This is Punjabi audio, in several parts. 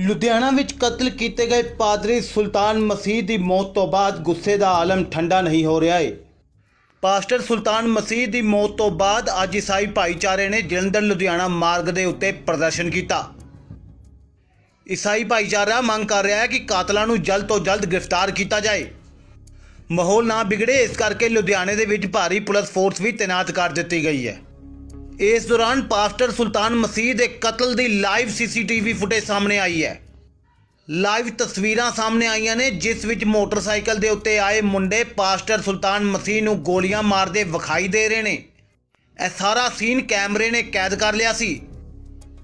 ਲੁਧਿਆਣਾ ਵਿੱਚ ਕਤਲ ਕੀਤੇ ਗਏ ਪਾਦਰੀ ਸੁਲਤਾਨ ਮਸੀਹ ਦੀ ਮੌਤ ਤੋਂ ਬਾਅਦ ਗੁੱਸੇ ਦਾ ਆਲਮ ਠੰਡਾ ਨਹੀਂ ਹੋ ਰਿਹਾ ਏ। ਪਾਸਟਰ ਸੁਲਤਾਨ ਮਸੀਹ ਦੀ ਮੌਤ ਤੋਂ ਬਾਅਦ ਅੱਜ ਈਸਾਈ ਭਾਈਚਾਰੇ ਨੇ ਜਲੰਧਰ, ਲੁਧਿਆਣਾ ਮਾਰਗ ਦੇ ਉੱਤੇ ਪ੍ਰਦਰਸ਼ਨ ਕੀਤਾ। ਈਸਾਈ ਭਾਈਚਾਰਾ ਮੰਗ ਕਰ ਰਿਹਾ ਹੈ ਕਿ ਕਾਤਲਾਂ ਨੂੰ ਜਲਦ ਤੋਂ ਜਲਦ ਗ੍ਰਿਫਤਾਰ ਕੀਤਾ ਜਾਏ। ਮਾਹੌਲ ਨਾ ਵਿਗੜੇ ਇਸ ਕਰਕੇ ਲੁਧਿਆਣੇ ਦੇ ਵਿੱਚ ਭਾਰੀ ਪੁਲਿਸ ਫੋਰਸ ਵੀ ਤਾਇਨਾਤ ਕਰ ਦਿੱਤੀ ਗਈ ਹੈ। ਇਸ ਦੌਰਾਨ ਪਾਸਟਰ ਸੁਲਤਾਨ ਮਸੀਹ ਦੇ ਕਤਲ ਦੀ ਲਾਈਵ ਸੀਸੀਟੀਵੀ ਫੁਟੇਜ ਸਾਹਮਣੇ ਆਈ ਹੈ। ਲਾਈਵ ਤਸਵੀਰਾਂ ਸਾਹਮਣੇ ਆਈਆਂ ਨੇ, ਜਿਸ ਵਿੱਚ ਮੋਟਰਸਾਈਕਲ ਦੇ ਉੱਤੇ ਆਏ ਮੁੰਡੇ ਪਾਸਟਰ ਸੁਲਤਾਨ ਮਸੀਹ ਨੂੰ ਗੋਲੀਆਂ ਮਾਰਦੇ ਵਿਖਾਈ ਦੇ ਰਹੇ ਨੇ। ਇਹ ਸਾਰਾ ਸੀਨ ਕੈਮਰੇ ਨੇ ਕੈਦ ਕਰ ਲਿਆ ਸੀ।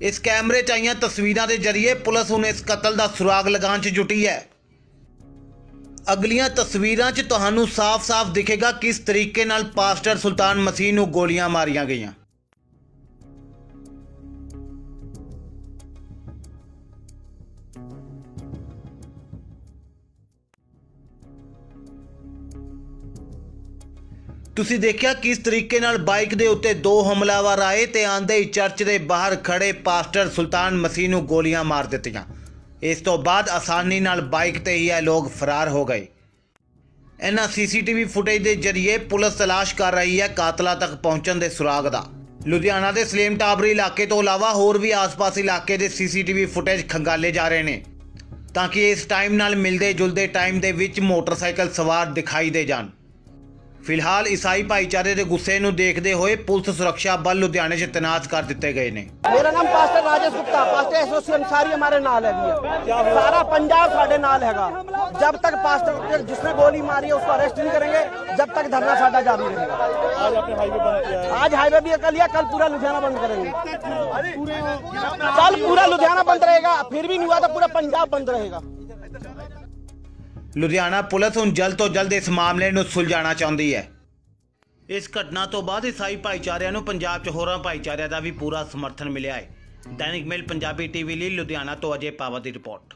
ਇਸ ਕੈਮਰੇ 'ਚ ਆਈਆਂ ਤਸਵੀਰਾਂ ਦੇ ਜ਼ਰੀਏ ਪੁਲਿਸ ਹੁਣ ਇਸ ਕਤਲ ਦਾ ਸੁਰਾਗ ਲਗਾਉਣ 'ਚ ਜੁਟੀ ਹੈ। ਅਗਲੀਆਂ ਤਸਵੀਰਾਂ 'ਚ ਤੁਹਾਨੂੰ ਸਾਫ਼-ਸਾਫ਼ ਦਿਖੇਗਾ ਕਿਸ ਤਰੀਕੇ ਨਾਲ ਪਾਸਟਰ ਸੁਲਤਾਨ ਮਸੀਹ ਨੂੰ ਗੋਲੀਆਂ ਮਾਰੀਆਂ ਗਈਆਂ। ਤੁਸੀਂ ਦੇਖਿਆ ਕਿਸ ਤਰੀਕੇ ਨਾਲ ਬਾਈਕ ਦੇ ਉੱਤੇ ਦੋ ਹਮਲਾਵਰ ਆਏ ਤੇ ਆਂਦੇ ਹੀ ਚਰਚ ਦੇ ਬਾਹਰ ਖੜੇ ਪਾਸਟਰ ਸੁਲਤਾਨ ਮਸੀਹ ਨੂੰ ਗੋਲੀਆਂ ਮਾਰ ਦਿੱਤੀਆਂ। ਇਸ ਤੋਂ ਬਾਅਦ ਆਸਾਨੀ ਨਾਲ ਬਾਈਕ ਤੇ ਹੀ ਇਹ ਲੋਕ ਫਰਾਰ ਹੋ ਗਏ। ਇਹਨਾਂ ਸੀਸੀਟੀਵੀ ਫੁਟੇਜ ਦੇ ਜ਼ਰੀਏ ਪੁਲਿਸ ਤਲਾਸ਼ ਕਰ ਰਹੀ ਹੈ ਕਾਤਲਾ ਤੱਕ ਪਹੁੰਚਣ ਦੇ ਸੁਰਾਗ ਦਾ। ਲੁਧਿਆਣਾ ਦੇ ਸਲੇਮ ਟਾਬਰੀ ਇਲਾਕੇ ਤੋਂ ਇਲਾਵਾ ਹੋਰ ਵੀ ਆਸ-ਪਾਸ ਇਲਾਕੇ ਦੇ ਸੀਸੀਟੀਵੀ ਫੁਟੇਜ ਖੰਗਾਲੇ ਜਾ ਰਹੇ ਨੇ। ਤਾਂ ਕਿ ਇਸ ਟਾਈਮ ਨਾਲ ਮਿਲਦੇ ਜੁਲਦੇ ਟਾਈਮ ਦੇ ਵਿੱਚ ਮੋਟਰਸਾਈਕਲ ਸਵਾਰ ਦਿਖਾਈ ਦੇ ਜਾਣ। ਫਿਲਹਾਲ ਈਸਾਈ ਭਾਈਚਾਰੇ ਦੇ ਗੁੱਸੇ ਨੂੰ ਦੇਖਦੇ ਹੋਏ ਪੁਲਿਸ ਸੁਰੱਖਿਆ ਬਲ ਲੁਧਿਆਣੇ 'ਚ ਤੈਨਾਤ ਕਰ ਦਿੱਤੇ ਗਏ ਨੇ ਮੇਰਾ ਨਾਮ pastor Rajesh Gupta pastor association ਸਾਰੀ ਹਮਾਰੇ ਨਾਲ ਹੈਗੀ ਹੈ ਸਾਰਾ ਪੰਜਾਬ ਸਾਡੇ ਨਾਲ ਹੈਗਾ ਜਦ ਤੱਕ ਪਾਸਟਰ ਜਿਸਨੇ ਗੋਲੀ ਮਾਰੀ ਹੈ ਉਸ ਨੂੰ ਅਰੈਸਟ ਨਹੀਂ ਕਰਾਂਗੇ ਜਦ ਤੱਕ ਧਰਨਾ ਸਾਡਾ ਜਾਰੀ ਰਹੇਗਾ आज आपने हाईवे ਬੰਦ किया है। आज हाईवे भी कर लिया कल पूरा लुधियाना बंद करेंगे। कल पूरा लुधियाना बंद रहेगा फिर भी नहीं हुआ तो पूरा पंजाब बंद रहेगा। ਲੁਧਿਆਣਾ ਪੁਲਿਸ ਹੁਣ ਜਲਦ ਤੋਂ ਜਲਦ ਇਸ ਮਾਮਲੇ ਨੂੰ ਸੁਲਝਾਉਣਾ ਚਾਹੁੰਦੀ ਹੈ। ਇਸ ਘਟਨਾ ਤੋਂ ਬਾਅਦ ਈਸਾਈ ਭਾਈਚਾਰਿਆਂ ਨੂੰ ਪੰਜਾਬ 'ਚ ਹੋਰਾਂ ਭਾਈਚਾਰਿਆਂ ਦਾ ਵੀ ਪੂਰਾ ਸਮਰਥਨ ਮਿਲਿਆ ਹੈ। ਦੈਨਿਕ ਮੇਲ ਪੰਜਾਬੀ ਟੀਵੀ ਲਈ ਲੁਧਿਆਣਾ ਤੋਂ ਅਜੇ ਪਾਵਾ ਦੀ ਰਿਪੋਰਟ।